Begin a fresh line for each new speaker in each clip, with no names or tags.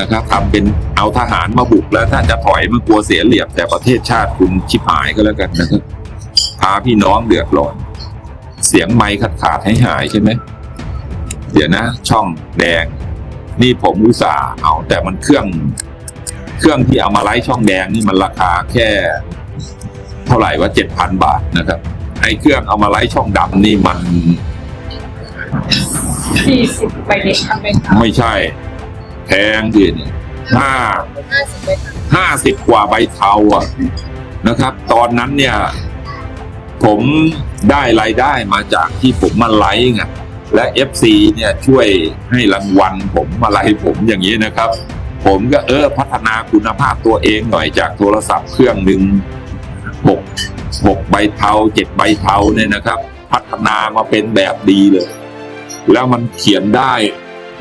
นะครับทำเป็นเอาทหารมาบุกแล้วถ้าจะถอยมันกลัวเสียเหลี่ยมแต่ประเทศชาติคุณชิบหายก็แล้วกันนะครับพาพี่น้องเดือดร้อน เสียงไม้ขาดขาดให้หายใช่ไหมเดี๋ยวนะ ช่องแดง นี่ผมอุตส่าห์เอาแต่มันเครื่อง เครื่องที่เอามาไล่ช่องแดงนี่มันราคาแค่ เท่าไหร่ว่าเจ็ดพันบาทนะครับไอ้เครื่องเอามาไล่ช่องดำนี่มัน
สี่สิบไปดิฉันไปท
ไม่ใช่แพงดิเนี่ยห้า
ห้าสิบ
กว่าใบเทาอะนะครับ ตอนนั้นเนี่ย ผมได้รายได้มาจากที่ผมมาไลฟ์ไงและ FC เนี่ยช่วยให้รางวัลผมมาไลฟ์ผมอย่างนี้นะครับ ผมก็เออพัฒนาคุณภาพตัวเองหน่อยจากโทรศัพท์เครื่องหนึ่งหกหกใบเทาเจ็ดใบเทาเนี่ยนะครับ พัฒนามาเป็นแบบดีเลย แล้วมันเขียนได้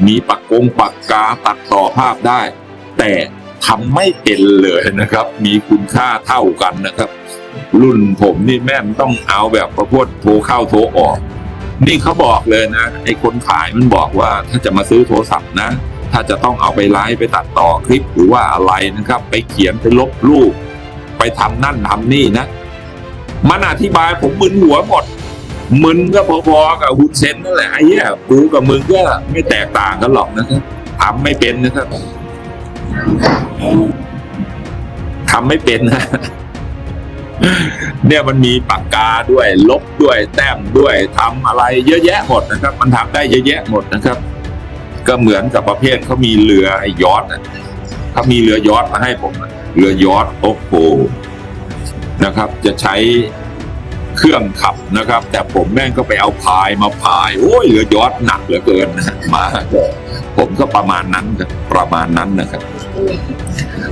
มีปากกงปากกาตัดต่อภาพได้ แต่ทำไม่เป็นเลยนะครับ มีคุณค่าเท่ากันนะครับ รุ่นผมนี่แม่นต้องเอาแบบประพวดโทรเข้าโทรออก นี่เขาบอกเลยนะไอ้คนขายมันบอกว่าถ้าจะมาซื้อโทรศัพท์นะ ถ้าจะต้องเอาไปไลฟ์ไปตัดต่อคลิปหรือว่าอะไรนะครับ ไปเขียนไปลบรูป ไปทำนั่นทำนี่นะ มันอธิบายผมมึนหัวหมด มึนก็พอๆกับฮุนเซนนั่นแหละไอ้เหี้ยกูกับมึงก็ไม่แตกต่างกันหรอกนะครับทำไม่เป็นนะครับทำไม่เป็นนะเนี่ยมันมีปากกาด้วย ลบด้วย แต้มด้วยทำอะไรเยอะแยะหมดนะครับ มันทำได้เยอะแยะหมดนะครับ ก็เหมือนกับประเภทเขามีเรือยอทเขามีเรือยอทมาให้ผมเรือยอทโอ้โหนะครับ จะใช้ เครื่องขับนะครับ แต่ผมแม่งก็ไปเอาพายมาพาย โอ้ยเรือยอทหนักเหลือเกินนะมาก็ผมก็ประมาณนั้นครับประมาณนั้นนะครับ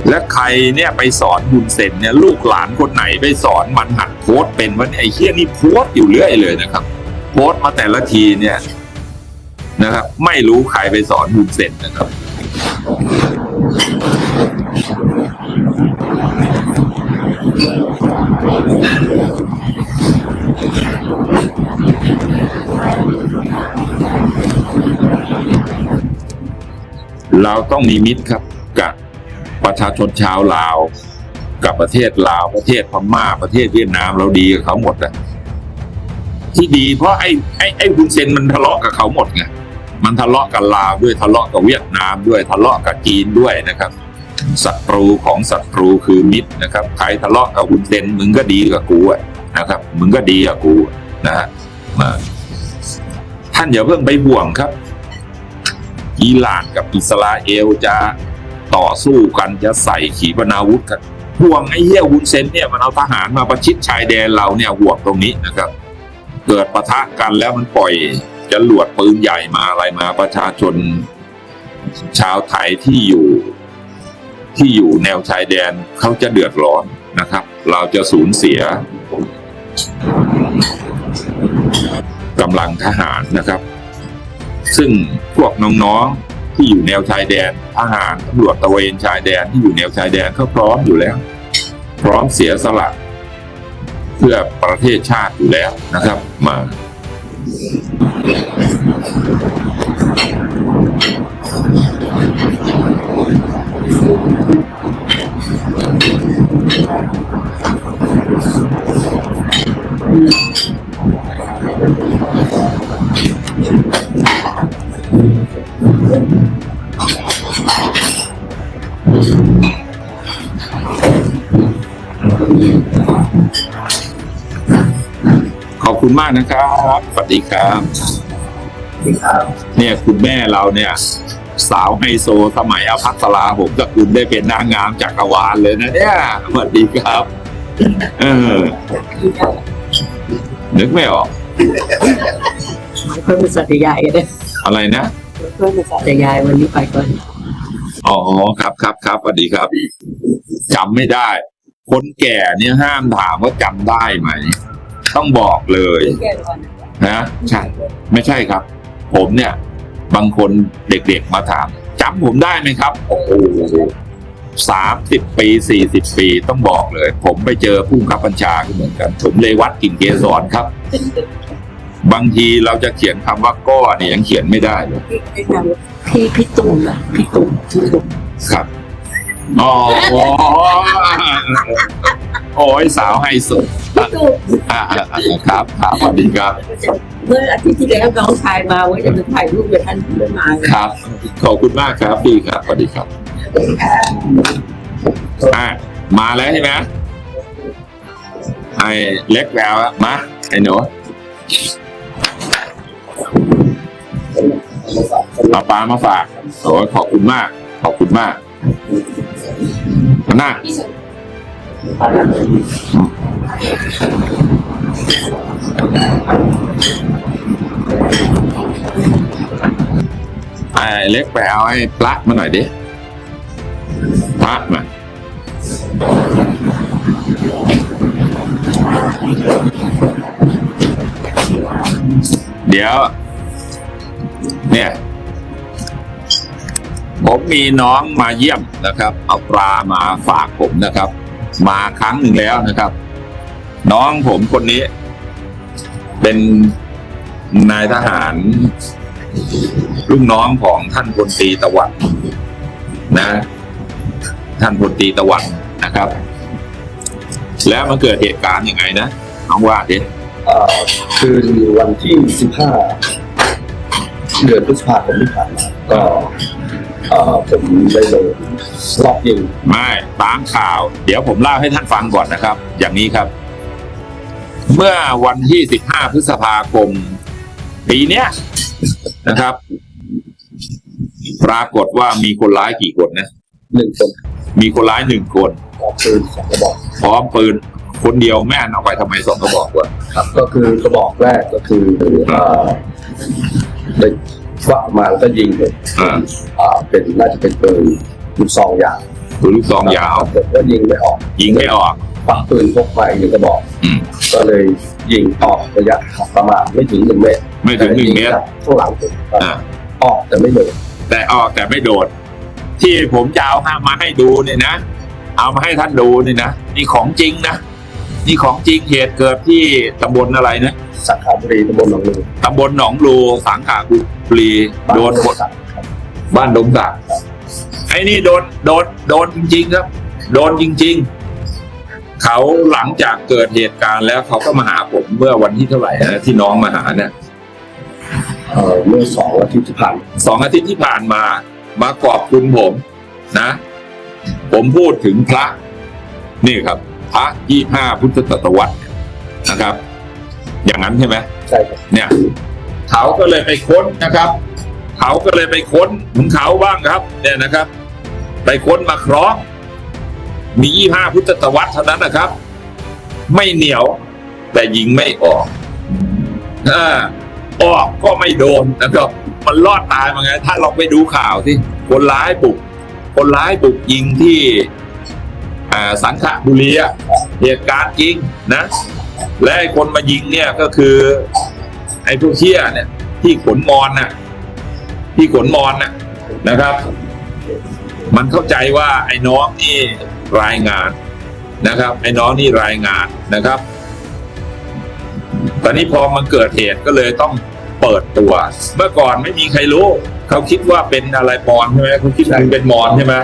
และใครเนี่ยไปสอนบุญเซนเนี่ยลูกหลานคนไหนไปสอนมันหัดโพสเป็นวันไอ้เฮี้ยนี่โพสอยู่เรื่อยเลยนะครับ โพสมาแต่ละทีเนี่ยนะครับ ไม่รู้ใครไปสอนบุญเซนนะครับ เราต้องมีมิตรครับกับประชาชนชาวลาว กับประเทศลาวประเทศพม่าประเทศเวียดนามเราดีกับเขาหมดอะที่ดีเพราะไอ้ไอ้ไอ้บุญเซนมันทะเลาะกับเขาหมดไงมันทะเลาะกับลาวด้วยทะเลาะกับเวียดนามด้วยทะเลาะกับจีนด้วยนะครับศัตรูของศัตรูคือมิตรนะครับใครทะเลาะกับบุญเซนมึงก็ดีกับกูอะนะครับ มึงก็ดีกับกูนะฮะท่านอย่าเพิ่งไปห่วงครับ อิหร่านกับอิสราเอลจะต่อสู้กันจะใส่ขีปนาวุธกันห่วงไอ้เหี้ยวุนเซนเนี่ยมันเอาทหารมาประชิดชายแดนเราเนี่ยห่วงตรงนี้นะครับ เกิดปะทะกันแล้วมันปล่อยจรวดปืนใหญ่มาอะไรมาประชาชนชาวไทยที่อยู่ที่อยู่แนวชายแดนเขาจะเดือดร้อนนะครับ เราจะสูญเสียกำลังทหารนะครับ ซึ่งพวกน้องๆที่อยู่แนวชายแดนทหารตำรวจตระเวนชายแดนที่อยู่แนวชายแดนเขาพร้อมอยู่แล้ว พร้อมเสียสละเพื่อประเทศชาติอยู่แล้วนะครับมาขอ คุณมากนะครับสวัสดีครับเนี่ยคุณแม่เราเนี่ย สาวไฮโซสมัยอภัสราผมกับคุณได้เป็นนางงามจักรวาลเลยนะเนี่ยสวัสดีครับเออนึกไม่ออก
เพื่อนเป็นสัตยายกันเลย
อะไรนะ
เพื่อนเป็นสัตยายวันนี้ไปก่อน
อ๋อครับครับครับสวัสดีครับจำไม่ได้ คนแก่เนี่ยห้ามถามว่าจำได้ไหม ต้องบอกเลย
แก่ก่อน
นะใช่ไม่ใช่ครับ ผมเนี่ย บางคนเด็กๆมาถามจำผมได้ไหมครับ โอ้โหสามสิบปีสี่สิบปีต้องบอกเลย ผมไปเจอผู้ขับบัญชาก็เหมือนกันผมเลยวัดกิ่งเกสรครับ บางทีเราจะเขียนคำว่าก้อเนี่ยยังเขียนไม่ได้เลย
พี่พี่ตุ่มอะพี่ตุ่มพี่ตุ่ม
ครับอ๋อโอ้ยสาวไฮโซ อะอะอะอะครับครับสวัสดีครับ
เมื่ออาทิตย์ที่แล้วน้องชายมาว่าจะไปถ่ายรูปกับท่านไม่มาเลย
ครับ ขอบคุณมากครับพี่ครับสวัสดีครับอะมาแล้วใช่ไหมไอ้เล็กแววอะมาไอ้หนูเอาปลามาฝากโอ้ยขอบคุณมาก ขอบคุณมากมานั่ง ไอ้เล็กไปเอาไอ้ปลั๊กมาหน่อยดิปลั๊กมาเดี๋ยว เนี่ย ผมมีน้องมาเยี่ยมนะครับ เอาปลามาฝากผมนะครับ มาครั้งหนึ่งแล้วนะครับ น้องผมคนนี้ เป็นนายทหารลูกน้องของท่านพลตรีตะวันนะ ท่านพลตรีตะวันนะครับ แล้วมันเกิดเหตุการณ์ยังไงนะน้องว่าดิ
คืนวันที่15เดือนพฤษภาคมที่ผ่านมาก็ เอ่อผมได้โดนรอบยิง
ไม่ตามข่าว เดี๋ยวผมเล่าให้ท่านฟังก่อนนะครับ อย่างนี้ครับ เมื่อวันที่ 15 พฤษภาคม ปีเนี้ยนะครับ ปรากฏว่ามีคนร้ายกี่คนนะ
หนึ่งคน
มีคนร้ายหนึ่งคน
ออกปืนสองกระบอก
พร้อมปืน คนเดียวแม่นเอาไปทำไมสองกระบอกวะ
ครับ ก็คือกระบอกแรกก็คือเอ่อได้ค วักมาแล้วก็ยิงเลย
อ่า
อ่าเป็นน่าจะเป็นปืนลูกซองยาว
ปืนลูกซองยาว
แต่ก็ยิงไม่ออก
ยิงไม่ออก
ควักปืนพกไปหนึ่งกระบอก
อืม
ก็เลยยิงออกระยะประมาณไม่ถึงหนึ่งเมตร
ไม่ถึงหนึ่งเมตร
แต่ยิจากข้างหลังผม
อ่า
ออกแต่ไม่โดน
แต่ออกแต่ไม่โดด ที่ผมจะเอามาให้ดูเนี่ยนะ เอามาให้ท่านดูเนี่ยนะ นี่ของจริงนะ นี่ของจริงเหตุเกิดที่ตำบลอะไรนะ
สังขบุรีตำบลหนองลือ
ตำบลหนองลูสังขาบุรีโดนหมด
ครับ
บ้านดงตากไอ้นี่โดนโดนโดนจริงๆครับ โดนจริง ๆ เขาหลังจากเกิดเหตุการณ์แล้วเขาก็มาหาผมเมื่อวันที่เท่าไหร่นะที่น้องมาหาเนี่ย
เอ่อเมื่อสองอาทิตย์ที่ผ่านมา
สองอาทิตย์ที่ผ่านมามาขอบคุณผมนะ ผมพูดถึงพระ นี่ครับ พระยี่ห้าพุทธศตวรรษนะครับ อย่างนั้นใช่ไหม
ใช่ครับ
เนี่ยเขาก็เลยไปค้นนะครับ เขาก็เลยไปค้นของเขาบ้างครับ เนี่ยนะครับ ไปค้นมาครองมียี่ห้าพุทธศตวรรษเท่านั้นนะครับ ไม่เหนียว แต่ยิงไม่ออกอ่าออกก็ไม่โดนนะครับ มันรอดตายมาไงถ้าลองไปดูข่าวที่คนร้ายบุก คนร้ายบุกยิงที่อ่าสังขบุรีอะเหตุการณ์จริงนะ และไอ้คนมายิงเนี่ยก็คือ ไอ้พวกเชี่ยเนี่ย ที่ขนมอนน่ะ ที่ขนมอนน่ะนะครับ มันเข้าใจว่าไอ้น้องนี่รายงานนะครับ ไอ้น้องนี่รายงานนะครับ ตอนนี้พอมันเกิดเหตุก็เลยต้องเปิดตัว เมื่อก่อนไม่มีใครรู้ เขาคิดว่าเป็นอะไรมอนใช่ไหมเขาคิดว่าเป็นมอนใช่ไหม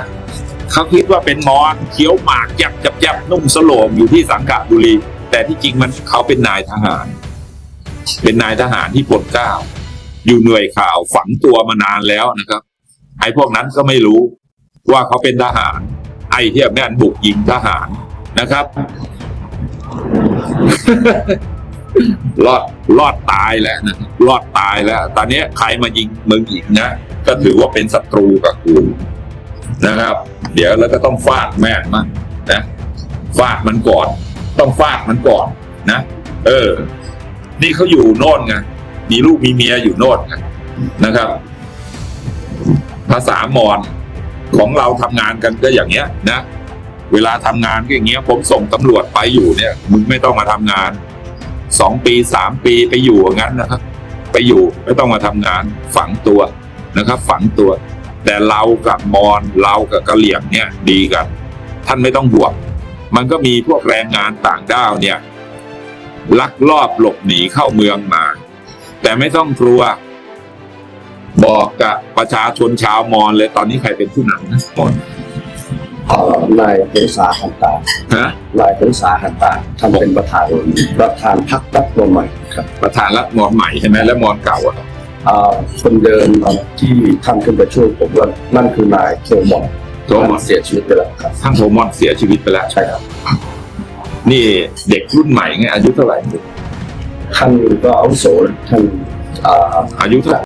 เขาคิดว่าเป็นมอนเคี้ยวหมากยับยับยับนุ่มสโลมอยู่ที่สังขบุรี แต่ที่จริงมันเขาเป็นนายทหาร เป็นนายทหารที่ปลดเกล้าอยู่หน่วยข่าวฝังตัวมานานแล้วนะครับ ไอ้พวกนั้นก็ไม่รู้ว่าเขาเป็นทหาร ไอ้ที่แม่นบุกยิงทหารนะครับ รอดรอดตายแล้วนะรอดตายแล้ว ตอนนี้ใครมายิงมึงอีกนะก็ถือว่าเป็นศัตรูกับกูนะครับ เดี๋ยวแล้วก็ต้องฟาดแม่มั่งนะฟาดมันก่อน ต้องฟาดมันก่อนนะ เออ นี่เขาอยู่โน่นไงมีลูกมีเมียอยู่โน่นไงนะครับ ภาษามอญของเราทำงานกันก็อย่างเงี้ย นะเวลาทำงานก็อย่างเงี้ย ผมส่งตำรวจไปอยู่เนี่ยมึงไม่ต้องมาทำงานสองปีสามปีไปอยู่งั้นนะครับ ไปอยู่ไม่ต้องมาทำงานฝังตัวนะครับ ฝังตัว แต่เรากับมอญเรากับกะเหลี่ยงเนี่ยดีกัน ท่านไม่ต้องห่วง มันก็มีพวกแรงงานต่างด้าวเนี่ยลักลอบหลบหนีเข้าเมืองมา แต่ไม่ต้องกลัว บอกกับประชาชนชาวมอญเลยตอนนี้ใครเป็นผู้นำนะมอญ
เอ่อนายพงษาหันตา
ฮะ
นายพงษาหันตาท่านเป็นประธานประธานพรรครัฐบาลใหม่ครับ
ประธานรัฐมอญใหม่ใช่ไหมและมอญเก่าอะ
เอ่อคนเดิมที่ท่านขึ้นไปช่วยผมว่านั่นคือนายโทมอน
โทมอน
เสียชีวิตไปแล้วครับ
ท่านโทมอนเสียชีวิตไปแล้ว
ใช่ครับ
นี่เด็กรุ่นใหม่ไงอายุเท่าไหร่
ท่านก็อาวุโสท่านเอ่อ
อายุเท่าไหร่